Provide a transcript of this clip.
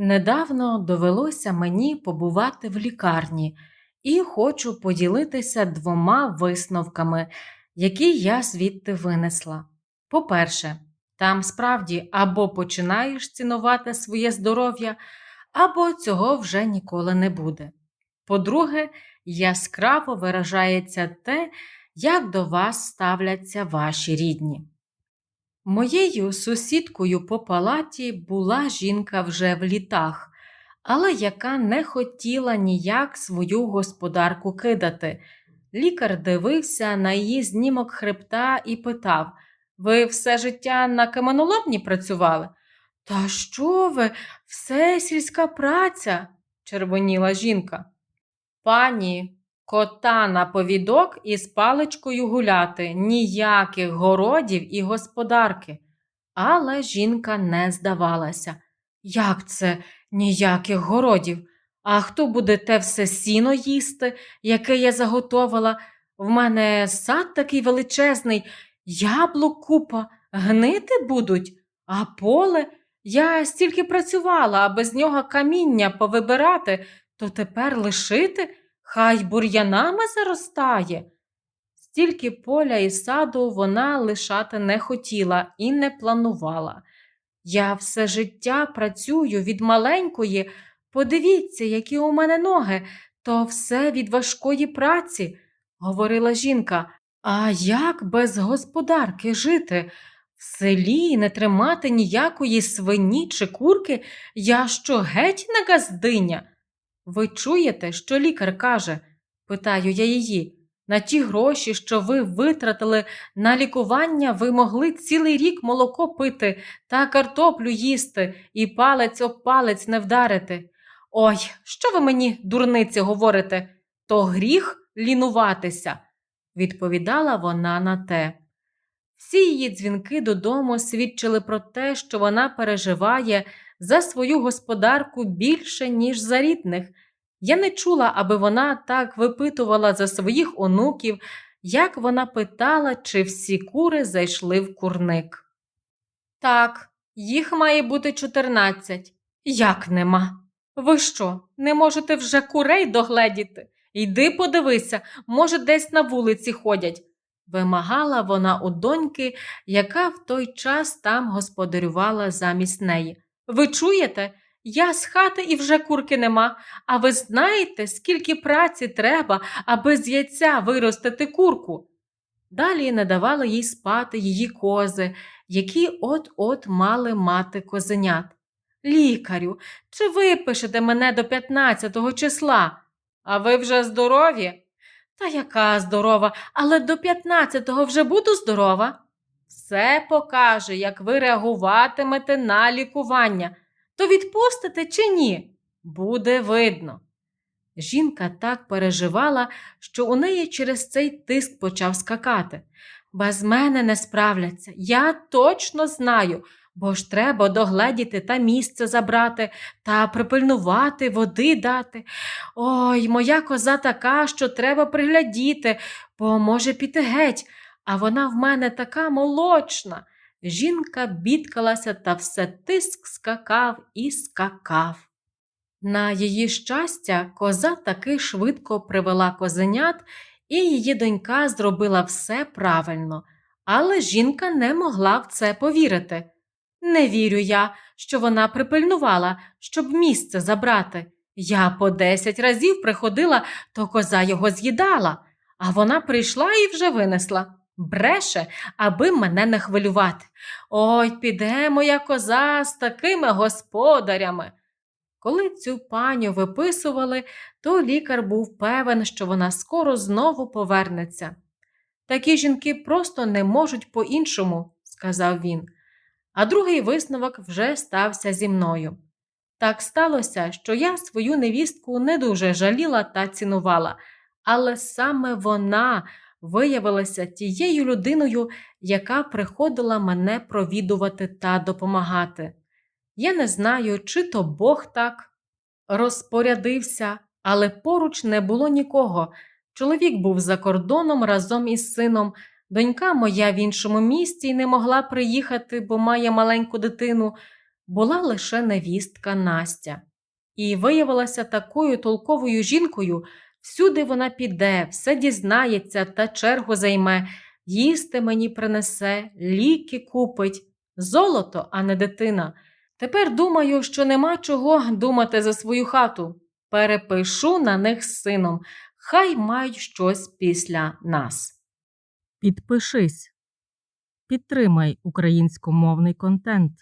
Недавно довелося мені побувати в лікарні і хочу поділитися двома висновками, які я звідти винесла. По-перше, там справді або починаєш цінувати своє здоров'я, або цього вже ніколи не буде. По-друге, яскраво виражається те, як до вас ставляться ваші рідні. Моєю сусідкою по палаті була жінка вже в літах, але яка не хотіла ніяк свою господарку кидати. Лікар дивився на її знімок хребта і питав: Ви все життя на каменоломні працювали? Та що ви, все сільська праця, червоніла жінка. Пані, кота на повідок із паличкою гуляти, ніяких городів і господарки. Але жінка не здавалася. Як це ніяких городів? А хто буде те все сіно їсти, яке я заготовила? В мене сад такий величезний, яблук купа, гнити будуть, а поле я стільки працювала, а без нього каміння повибирати, то тепер лишити, хай бур'янами заростає. Стільки поля і саду вона лишати не хотіла і не планувала. Я все життя працюю від маленької. Подивіться, які у мене ноги, то все від важкої праці, говорила жінка. А як без господарки жити? В селі не тримати ніякої свині чи курки, я що геть не газдиня? Ви чуєте, що лікар каже? питаю я її. На ті гроші, що ви витратили на лікування, ви могли цілий рік молоко пити та картоплю їсти і палець об палець не вдарити. Ой, що ви мені, дурниці, говорите? То гріх лінуватися, відповідала вона на те. Всі її дзвінки додому свідчили про те, що вона переживає за свою господарку більше, ніж за рідних. Я не чула, аби вона так випитувала за своїх онуків, як вона питала, чи всі кури зайшли в курник. Так, їх має бути чотирнадцять. Як нема? Ви що, не можете вже курей догледіти? Йди подивися, може, десь на вулиці ходять. Вимагала вона у доньки, яка в той час там господарювала замість неї. Ви чуєте? Я з хати і вже курки нема. А ви знаєте, скільки праці треба, аби з яйця виростити курку? Далі не давали їй спати її кози, які от-от мали мати козенят. Лікарю, чи випишете мене до 15-го числа? А ви вже здорові? Та яка здорова, але до 15-го вже буду здорова. Все покаже, як ви реагуватимете на лікування то відпустите чи ні? Буде видно. Жінка так переживала, що у неї через цей тиск почав скакати. Без мене не справляться, я точно знаю, бо ж треба догледіти та місце забрати та припильнувати, води дати. Ой, моя коза така, що треба приглядіти, бо може піти геть, а вона в мене така молочна. Жінка бідкалася та все тиск скакав і скакав. На її щастя, коза таки швидко привела козенят, і її донька зробила все правильно, але жінка не могла в це повірити. Не вірю я, що вона припильнувала, щоб місце забрати. Я по десять разів приходила, то коза його з'їдала, а вона прийшла і вже винесла. Бреше, аби мене не хвилювати. Ой, піде моя коза з такими господарями. Коли цю паню виписували, то лікар був певен, що вона скоро знову повернеться. Такі жінки просто не можуть по-іншому, сказав він. А другий висновок вже стався зі мною. Так сталося, що я свою невістку не дуже жаліла та цінувала, але саме вона виявилася тією людиною, яка приходила мене провідувати та допомагати. Я не знаю, чи то Бог так розпорядився, але поруч не було нікого. Чоловік був за кордоном разом із сином. Донька моя в іншому місті й не могла приїхати, бо має маленьку дитину. була лише невістка Настя. І виявилася такою толковою жінкою, всюди вона піде, все дізнається та чергу займе, їсти мені принесе, ліки купить. Золото, а не дитина. Тепер думаю, що нема чого думати за свою хату. Перепишу на них з сином, хай мають щось після нас. Підпишись. Підтримай українськомовний контент.